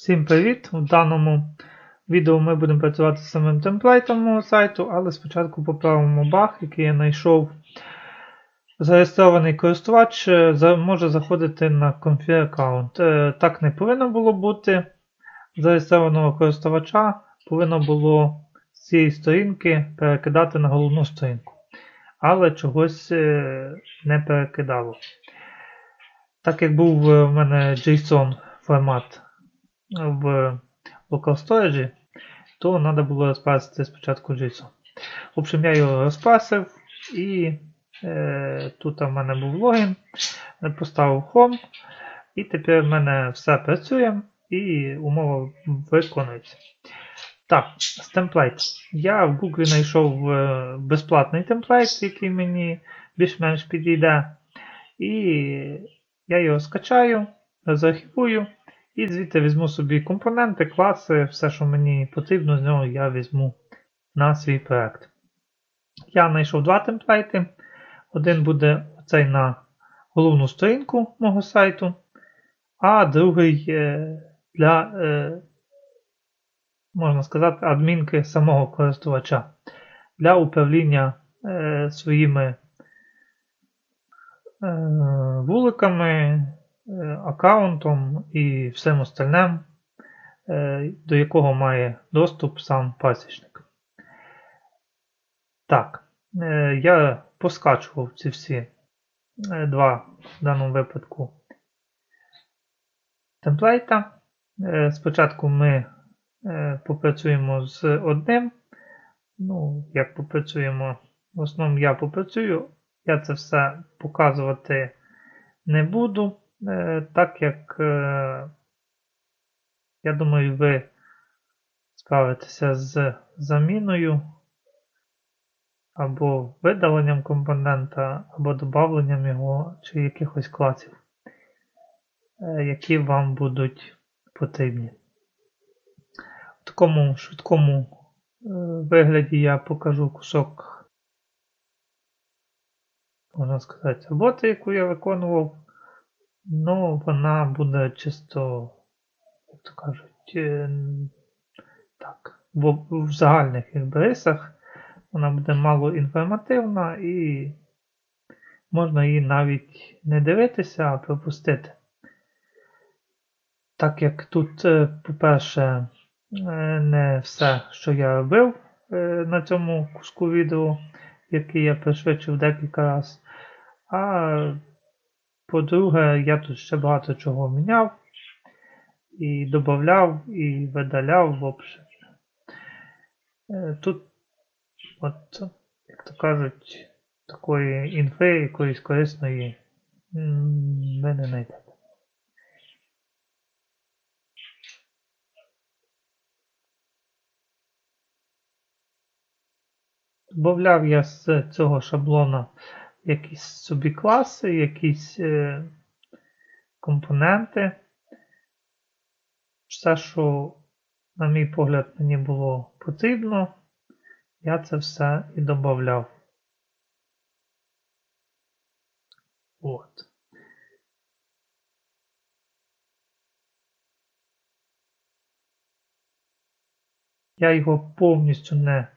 Всім привіт! У даному відео ми будемо працювати з самим темплейтом мого сайту, але спочатку поправимо баг, який я знайшов. Зареєстрований користувач е, може заходити на Config аккаунт. Е, Так не повинно було бути. Зареєстрованого користувача повинно було з цієї сторінки перекидати на головну сторінку. Але чогось е, не перекидало. Так як був в мене JSON формат в Local Storage, то треба було розпасити спочатку JSON. В общем, я його розпасив і е, тут в мене був логін, поставив Home, і тепер в мене все працює і умова виконується. Так, з темплейт. Я в Google знайшов е, безплатний темплейт, який мені більш-менш підійде. І я його скачаю, заархівую і звідти візьму собі компоненти, класи, все, що мені потрібно, з нього я візьму на свій проект. Я знайшов два темплейти. Один буде цей на головну сторінку мого сайту, а другий е, для, е, можна сказати, адмінки самого користувача для управління е, своїми вуликами, аккаунтом і всім остальним, е, до якого має доступ сам пасічник. Так, е, я поскачував ці всі е, два в даному випадку темплейта. Е, Спочатку ми е, попрацюємо з одним. Ну, як попрацюємо, в основному я попрацюю. Я це все показувати не буду, е, так як е, я думаю, ви справитеся з заміною або видаленням компонента, або додавленням його чи якихось класів, е, які вам будуть потрібні. В такому швидкому е, вигляді я покажу кусок можна сказати, роботи, яку я виконував, ну, вона буде чисто, як то кажуть, е, так, в, загальних рисах. Вона буде мало інформативна і можна її навіть не дивитися, а пропустити. Так як тут, е, по-перше, е, не все, що я робив на цьому куску відео, який я пришвидшив декілька разів. А по-друге, я тут ще багато чого міняв і додавав, і видаляв в общем. Е, Тут, от, як то кажуть, такої інфи, якоїсь корисної ви не знайдете. Добавляв я з цього шаблона якісь собі класи, якісь е, компоненти. Все, що, на мій погляд, мені було потрібно, я це все і додавав. От. Я його повністю не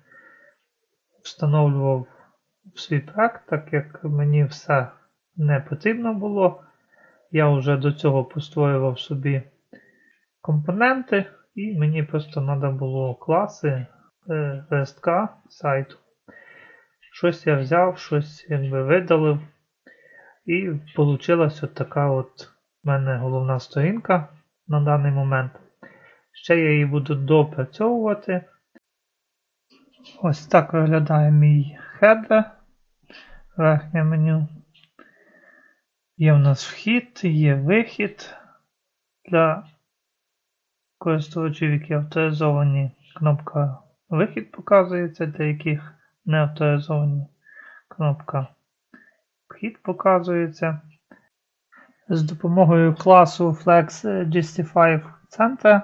встановлював свій проект, так як мені все не потрібно було. Я вже до цього постворював собі компоненти, і мені просто треба було класи е, листка сайту. Щось я взяв, щось якби видалив. І вийшла от така от в мене головна сторінка на даний момент. Ще я її буду допрацьовувати. Ось так виглядає мій хедер. Верхнє меню. Є в нас вхід, є вихід для користувачів, які авторизовані. Кнопка Вихід показується, для яких не авторизовані. Кнопка Вхід показується. З допомогою класу Flex GST5 Center,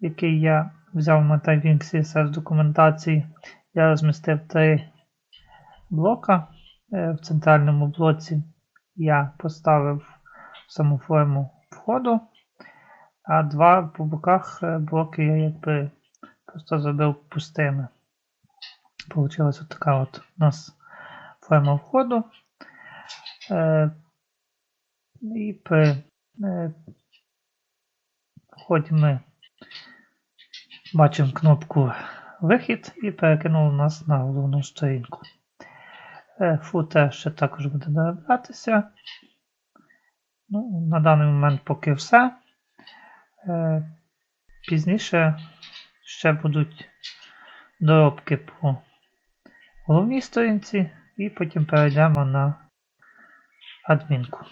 який я взяв Typing CSS документації, я розмістив три блока. Е, В центральному блоці я поставив саму форму входу, а два по боках е, блоки я якби просто зробив пустими. Получилась от така от у нас форма входу. Е, і при вході ми бачимо кнопку вихід і перекинуло нас на головну сторінку. Е, Футер ще також буде дороблятися. Ну, на даний момент поки все. Е, Пізніше ще будуть доробки по головній сторінці, і потім перейдемо на адмінку.